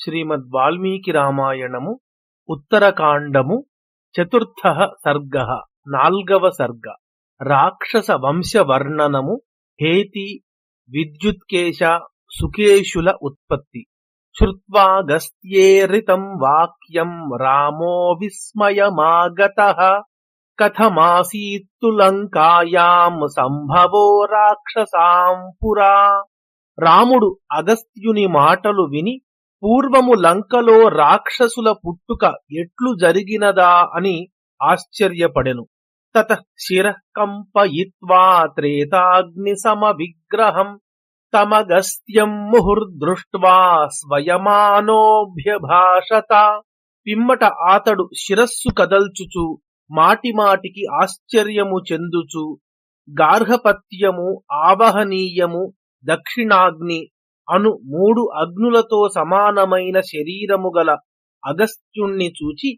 శ్రీమద్ వాల్మీకి రామాయణము ఉత్తరకాండము చతుర్థ సర్గ నాల్గవ సర్గ రాక్షస వంశవర్ణనము హేతి విద్యుత్కేశ సుకేశుల ఉత్పత్తి శ్రుత్వాగస్త్యేరితం వాక్యం రామో విస్మయమాగత కథమాసీత్తు లంకాయాం సంభవో రాక్షసాం పురా రాముడు అగస్త్యుని మాటలు విని పూర్వము లంకలో రాక్షసుల పుట్టుక ఎట్లు జరిగినదా అని ఆశ్చర్యపడెను. తత శిరకంపయిత్వా త్రేతాగ్ని సమ విగ్రహం తమగస్త్యం ముహుర్దృష్ట్వా స్వయమానోభ్యభాషత. పిమ్మట ఆతడు శిరస్సు కదల్చుచు మాటిమాటికి ఆశ్చర్యము చెందుచు గార్హపత్యము ఆవహనీయము దక్షిణాగ్ని అను మూడు అగ్నులతో సమానమైన శరీరము గల అగస్త్యుణ్ణి చూచి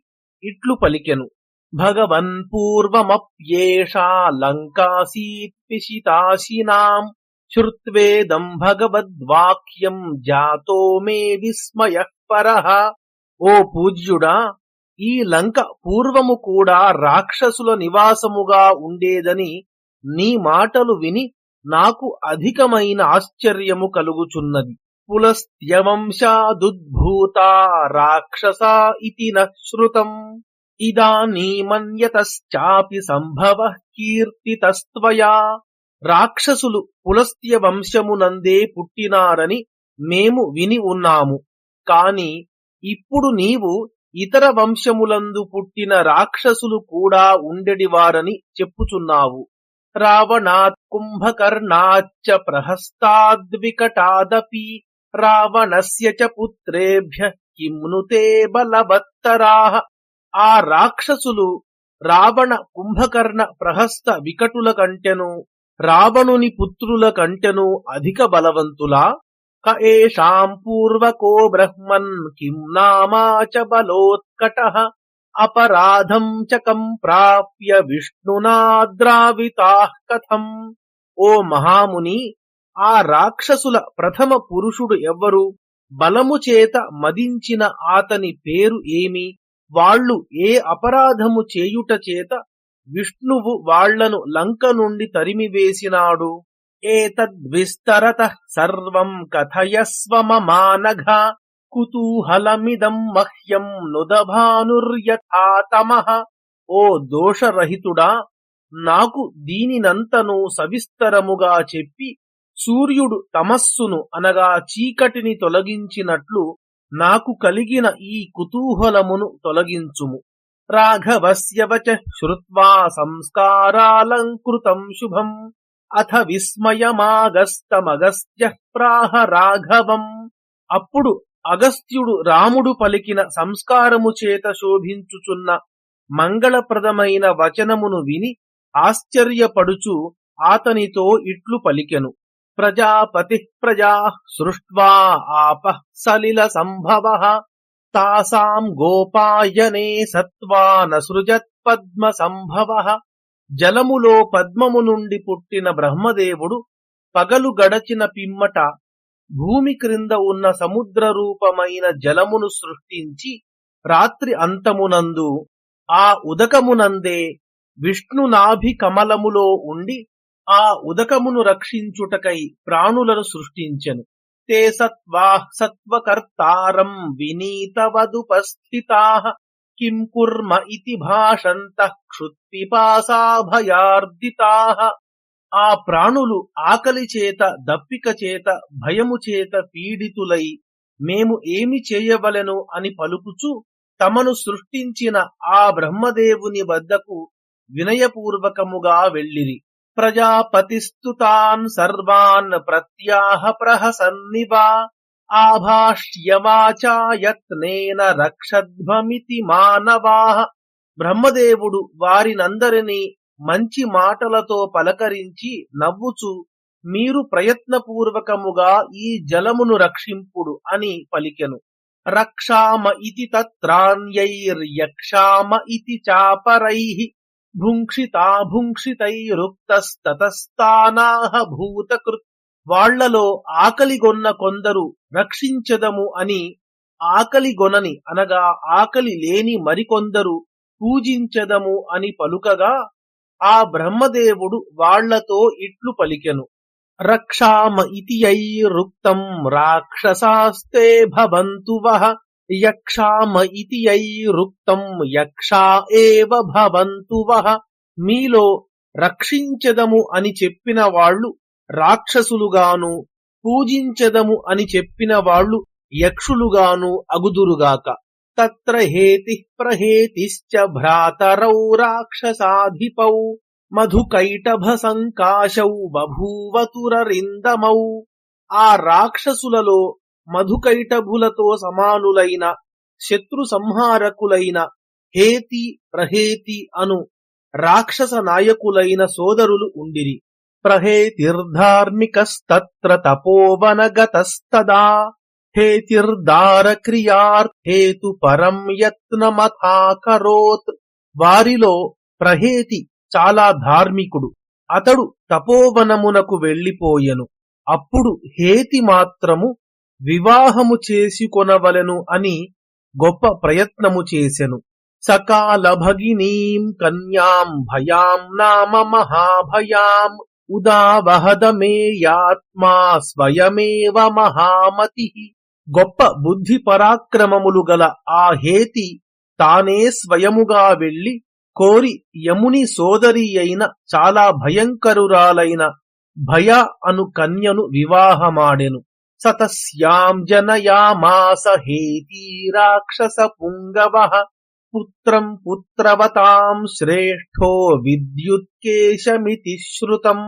ఇట్లు పలికెను. భగవన్ పూర్వమప్యేషా లంకాసీత్ పిశితాశినాం శ్రుత్వేదం భగవద్వాక్యం జాతో మే విస్మయ పరహ ఓ పూజ్యుడా ఈ లంక పూర్వము కూడా రాక్షసుల నివాసముగా ఉండేదని నీ మాటలు విని నాకు అధికమైన ఆశ్చర్యము కలుగుచున్నది. పులస్త్యవంశాదుద్భూతా రాక్షసా ఇది న శృతం. ఇదానీమన్యతశ్చాపి సంభవ కీర్తితస్త్వయా. రాక్షసులు పులస్త్య వంశమునందే పుట్టినారని మేము విని ఉన్నాము. కాని ఇప్పుడు నీవు ఇతర వంశములందు పుట్టిన రాక్షసులు కూడా ఉండెడివారని చెప్పుచున్నావు. రావణాత్ కుంభకర్ణాచ్చ ప్రహస్తాద్వికటాదపి రావణస్య చ పుత్రేభ్య కిమ్నుతే బలవత్తరాః ఆ రాక్షసులు రావణ కుంభకర్ణ ప్రహస్త వికటుల కంటెను రావణుని పుత్రుల కంటెను అధిక బలవంతులా క ఏషాం పూర్వకో బ్రహ్మన్ కిం నామాచ బలోత్కట అపరాధం చ కం ప్రాప్య విష్ణునాద్రావితాః కథం. ఓ మహాముని ఆ రాక్షసుల ప్రథమ పురుషుడు ఎవ్వరు? బలము చేత మదించిన ఆతని పేరు ఏమి? వాళ్ళు ఏ అపరాధము చేయుట చేత విష్ణువు వాళ్ళను లంక నుండి తరిమివేసినాడు? ఏతద్విస్తరత సర్వం కథయస్వ మమానఘ. కుతూహలమిదం మహ్యం నుదభానుర్యథాతమః. ఓ దోషరహితుడా నాకు దీనినంతను సవిస్తరముగా చెప్పి సూర్యుడు తమస్సును అనగా చీకటిని తొలగించినట్లు నాకు కలిగిన ఈ కుతూహలమును తొలగించుము. రాఘవస్య వచ శ్రుత్వా సంస్కారాలంకృతం శుభం అథ విస్మయమాగస్తమగస్త్య ప్రాహ రాఘవం. అప్పుడు అగస్త్యుడు రాముడు పలికిన సంస్కారము చేత శోభించుచున్న మంగళప్రదమైన వచనమును విని ఆశ్చర్యపడుచు ఆతనితో ఇట్లు పలికెను. ప్రజాపతి ప్రజా సృష్ట్వా ఆప సలిల సంభవ తాసాం గోపాయనే సత్వా సృజత్ పద్మ సంభవ జలములో పద్మము నుండి పుట్టిన బ్రహ్మదేవుడు పగలు గడచిన పిమ్మట భూమి క్రింద ఉన్న సముద్ర రూపమైన జలమును సృష్టించి రాత్రి అంతమునందు ఆ ఉదకమునందే విష్ణునాభి కమలములో ఉండి ఆ ఉదకమును రక్షించుటకై ప్రాణులను సృష్టించెను. తే సత్వా సత్వకర్తారం వినీతవదుపస్థితా కిం కుర్మ ఇతి భాషంత క్షుత్పిపాసాభయార్దితా ఆ ప్రాణులు ఆకలి చేత దప్పిక చేత భయము చేత పీడితులై మేము ఏమి చేయవలెను అని పలుకుచు తమను సృష్టించిన ఆ బ్రహ్మదేవుని వద్దకు వినయపూర్వకముగా వెళ్ళిరి. ప్రజాపతిస్తుతాన్ సర్వాన్ ప్రత్యాహ ప్రహసన్నివా ఆభాష్యవాచాయత్నేన రక్షధ్వమితి మానవా. బ్రహ్మదేవుడు వారినందరినీ మంచి మాటలతో పలకరించి నవ్వుచు మీరు ప్రయత్నపూర్వకముగా ఈ జలమును రక్షింపుడు అని పలికెను. రక్షామ ఇతి తత్రాన్యైర్యక్షామ ఇతి చాపరైః భుంక్షితాభుంక్షితైరుక్తస్తతస్థానాహ భూతకృత్ వాళ్ళలో ఆకలిగొన్న కొందరు రక్షించదము అని ఆకలిగొనని అనగా ఆకలి లేని మరికొందరు పూజించదము అని పలుకగా ఆ బ్రహ్మదేవుడు వాళ్ళతో ఇట్లు పలికెను. రక్షామ ఇతి యైరుక్తం రాక్షసాస్తే భవంతు వహ యక్షామ ఇతి యైరుక్తం యక్షా ఏవ భవంతు వహ మీలో రక్షించదము అని చెప్పిన వాళ్ళు రాక్షసులుగాను పూజించదము అని చెప్పిన వాళ్ళు యక్షులుగాను అగుదురుగాక. తత్ర హేతి ప్రహేతిశ్చ భ్రాతరౌ రాక్షసాధిపౌ మధుకైటభ సంకాశౌ బభూవతురరిందమౌ. ఆ రాక్షసులలో మధుకైటభులతో సమానులైన శత్రు సంహారకులైన హేతి ప్రహేతి అను రాక్షస నాయకులైన సోదరులు ఉండిరి. ప్రహేతిర్ధార్మికస్తత్ర తపోవనగతస్తదా. హేతిర్దారక్రియార్థేతు పరం యత్నమథాకరోత్. వారిలో ప్రహేతి చాలా ధార్మికుడు. అతడు తపోవనమునకు వెళ్ళిపోయెను అప్పుడు హేతి మాత్రము వివాహము చేసుకొనవలెను అని గొప్ప ప్రయత్నము చేసెను. సకాల భగినీం కన్యాం భయాం నామ మహాభయాం ఉదావహదమేయాత్మా స్వయమేవ మహామతి. గొప్ప బుద్ధి పరాక్రమములు గల ఆ హేతి తానే స్వయముగా వెళ్ళి కోరి యముని సోదరి అయిన చాలా భయంకరురాలైన భయ అను కన్యను వివాహమాడెను. సతస్యాం జనయామాస హేతీ రాక్షస పుంగవ పుత్రం పుత్రవతాం శ్రేష్ఠో విద్యుత్కేశమితి శ్రుతం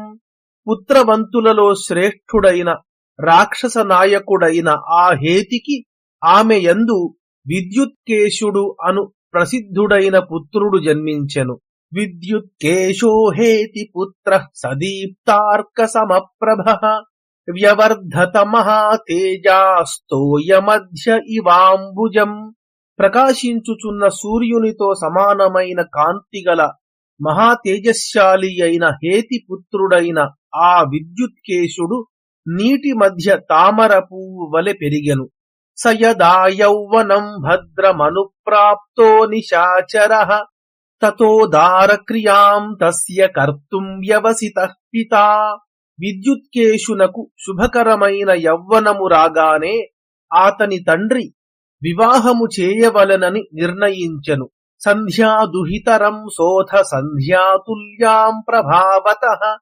పుత్రవంతులలో శ్రేష్ఠుడైన రాక్షస నాయకుడైన ఆ హేతికి ఆమె యందు విద్యుత్కేశుడు అను ప్రసిద్ధుడైన పుత్రుడు జన్మించెను. విద్యుత్కేశో హేతి పుత్ర సదీప్తార్క సమప్రభ వ్యవర్ధత మహాతేజాస్తోయమధ్య ఇవాంబుజం. ప్రకాశించుచున్న సూర్యునితో సమానమైన కాంతిగల మహాతేజశాలి అయిన హేతి పుత్రుడైన ఆ విద్యుత్కేశుడు నీటి మధ్య తామర పువ్వు వలె పెరిగెను. సయదా యౌవనం భద్రమనుప్రాప్తో నిశాచర. తతో దారక్రియాం తస్య కర్తుం వ్యవసిత పితా. విద్యుత్కేశునకు శుభకరమైన యవ్వనము రాగానే ఆతని తండ్రి వివాహము చేయవలనని నిర్ణయించెను. సంధ్యాదుహితరం సోథ సంధ్యాతుల్యాం ప్రభావత.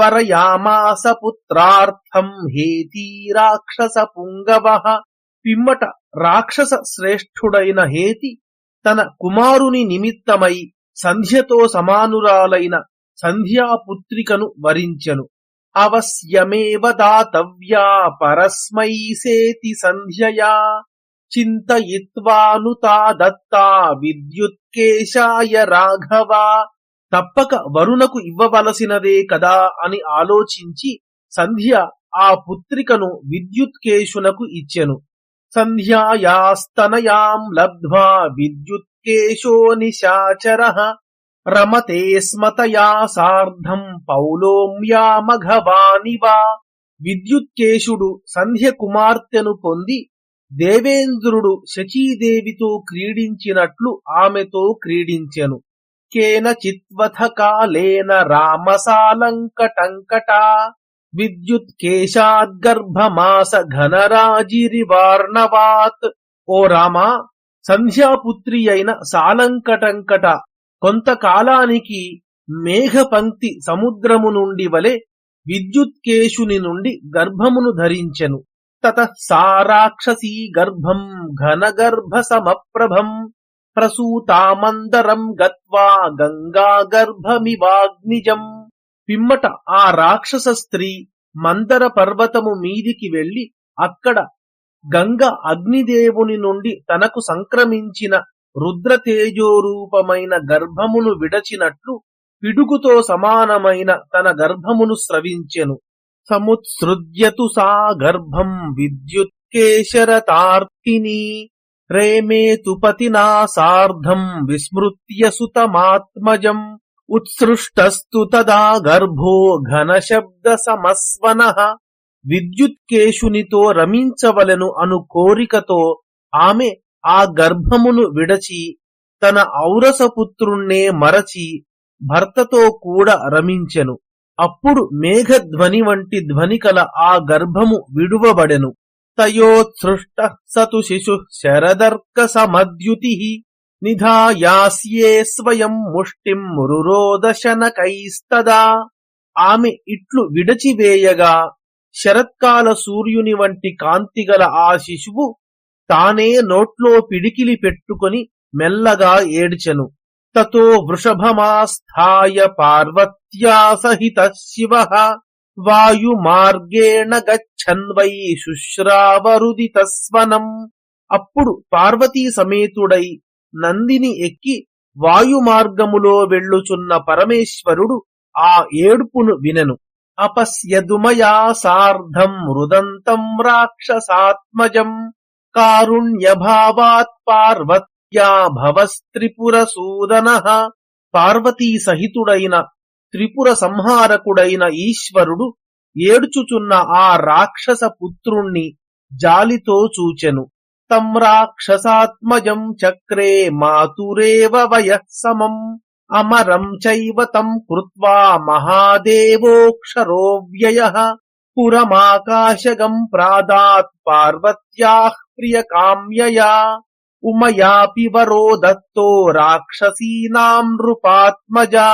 వరయామాస పుత్రార్థం హేతీ రాక్షస పుంగవ పిమ్మట రాక్షస శ్రేష్ఠుడైన హేతి తన కుమారుని నిమిత్తమై సంధ్యతో సమానురాలైన సంధ్యాపుత్రికను వరించెను. అవశ్యమేవ దాతవ్యా పరస్మై సేతి సంధ్యయా. చింతయిత్వానుతా దత్తా విద్యుత్కేశాయ రాఘవా. తప్పక వరుణకు ఇవ్వవలసినదే కదా అని ఆలోచించి సంధ్య ఆ పుత్రికను విద్యుత్కేశునకు ఇచ్చెను. సంధ్యాయాస్తనయాం లబ్ధ్వా విద్యుత్కేశో నిశాచర రమతే స్మతయా సార్ధం పౌలోమ్యా మఘవానివా విద్యుత్కేశుడు సంధ్య కుమార్తెను పొంది దేవేంద్రుడు శచీదేవితో క్రీడించినట్లు ఆమెతో క్రీడించెను. కేన చిత్వథ కాలేన రామసాలంకటంకటా. విద్యుత్కేశాద్గర్భమాస ఘనరాజిరివార్ణవాత్. ఓ రామా సంధ్యాపుత్రి అయిన సాలంకటంకట. కొంతకాలానికి మేఘపంక్తి సముద్రము నుండి వలె విద్యుత్కేశుని నుండి గర్భమును ధరించెను. తత సారాక్షసీ గర్భం ఘనగర్భ సమప్రభం. ప్రసూతామందరం గత్వా గంగా గర్భమివాగ్నిజం పిమ్మట ఆ రాక్షస స్త్రీ మందర పర్వతము మీదికి వెళ్ళి అక్కడ గంగ అగ్నిదేవుని నుండి తనకు సంక్రమించిన రుద్రతేజోరూపమైన గర్భమును విడచినట్లు పిడుగుతో సమానమైన తన గర్భమును స్రవించెను. సముత్సృజ్యతు సా గర్భం విద్యుత్కేశరతార్కిని రేమేతు పతినా సార్ధం విస్మృత్య సుతమాత్మజం ఉత్సృష్టస్తు తదా గర్భో ఘనశబ్ద సమస్వన. విద్యుత్కేశునితో రమించవలెను అను కోరికతో ఆమె ఆ గర్భమును విడచి తన ఔరసపుత్రుణ్ణే మరచి భర్తతో కూడా రమించెను. అప్పుడు మేఘధ్వని వంటి ధ్వని కల ఆ గర్భము విడువబడెను. తయోత్సృష్ట సతు శిశు శరదర్క సమద్యుతి నిధాయాస్యే స్వయం ముష్టిం మురురోదశనకైస్తదా ఆమె ఇట్లు విడచివేయగా శరత్కాల సూర్యుని వంటి కాంతిగల ఆ శిశువు తానే నోట్లో పిడికిలి పెట్టుకొని మెల్లగా ఏడ్చెను తతో వృషభమాస్థాయ పార్వత్యా సహిత శివ వాయుమార్గేణ గచ్చన్వై శుశ్రావరుది శుశ్రావరుదితస్వనం అప్పుడు పార్వతీ సమేతుడై నందిని ఎక్కి వాయుమార్గములో వెళ్ళుచున్న పరమేశ్వరుడు ఆ ఏడుపును వినెను. అపశ్యదుమయా సార్ధం మృదంతం రాక్షసాత్మజం. కారుణ్యభావాత్ పార్వత్యా భవస్త్రిపురసూదన. పార్వతీ సహితుడైన త్రిపుర సంహారకుడైన ఈశ్వరుడు ఏడ్చుచున్న ఆ రాక్షస పుత్రుణ్ణి జాలితో చూచెను. తం రాక్షసాత్మజం చక్రే మాతురేవ వయఃసమం అమరం చైవ తం కృత్వా మహాదేవోక్షరో వ్యయః పురమాకాశగం ప్రాదాత్ పార్వత్యాః ప్రియకామ్యయా. ఉమయాపి వరో దత్తో రాక్షసీనాం నృపాత్మజా.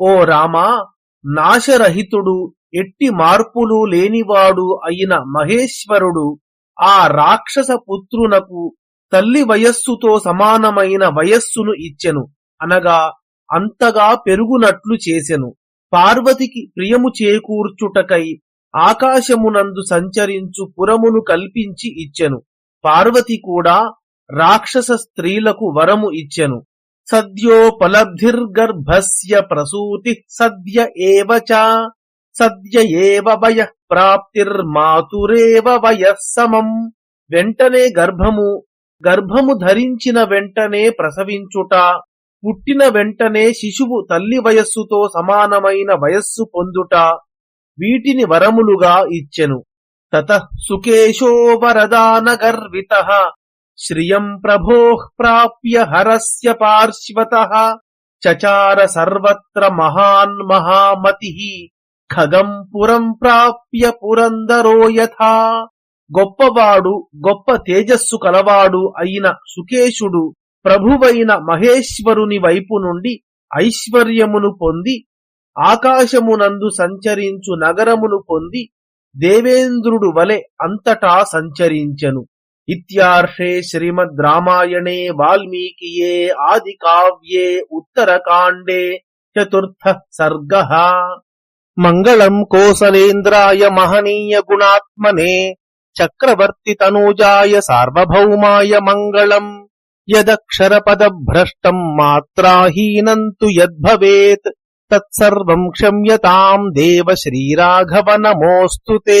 ఓ రామా నాశరహితుడు ఎట్టి మార్పులు లేనివాడు అయిన మహేశ్వరుడు ఆ రాక్షస పుత్రునకు తల్లి వయస్సుతో సమానమైన వయస్సును ఇచ్చెను. అనగా అంతగా పెరుగునట్లు చేసెను. పార్వతికి ప్రియము చేకూర్చుటకై ఆకాశమునందు సంచరించు పురమును కల్పించి ఇచ్చెను. పార్వతి కూడా రాక్షస స్త్రీలకు వరము ఇచ్చెను. సద్యోపలబ్ధిర్గర్భస్య ప్రసూతి సద్య ఏవ చ సద్య ఏవ వయ ప్రాప్తిర్మాతురేవ వయః సమం వెంటనే గర్భము గర్భము ధరించిన వెంటనే ప్రసవించుట పుట్టిన వెంటనే శిశువు తల్లి వయస్సుతో సమానమైన వయస్సు పొందుట వీటిని వరములుగా ఇచ్చెను. తత సుకేశో వరదాన గర్విత శ్రియం ప్రభో ప్రాప్య హరస్య పార్శ్వతః చచార సర్వత్ర మహాన్ మహామతి ఖగం పురం ప్రాప్య పురందరో యథా గొప్పవాడు గొప్ప తేజస్సు కలవాడు అయిన సుకేశుడు ప్రభువైన మహేశ్వరుని వైపు నుండి ఐశ్వర్యమును పొంది ఆకాశమునందు సంచరించు నగరమును పొంది దేవేంద్రుడు వలె అంతటా సంచరించెను. इत्यार्षे श्रीमद् रामायणे वाल्मीकिये आदिकाव्ये उत्तरकाण्डे चतुर्थः सर्गः मङ्गलम् कोसलेन्द्राय महनीय गुणात्मने चक्रवर्तितनूजाय सार्वभौमाय मङ्गलम् यदक्षरपदभ्रष्टम् मात्राहीनम् तु यद्भवेत् तत्सर्वम् क्षम्यताम् देव श्रीराघव नमोऽस्तु ते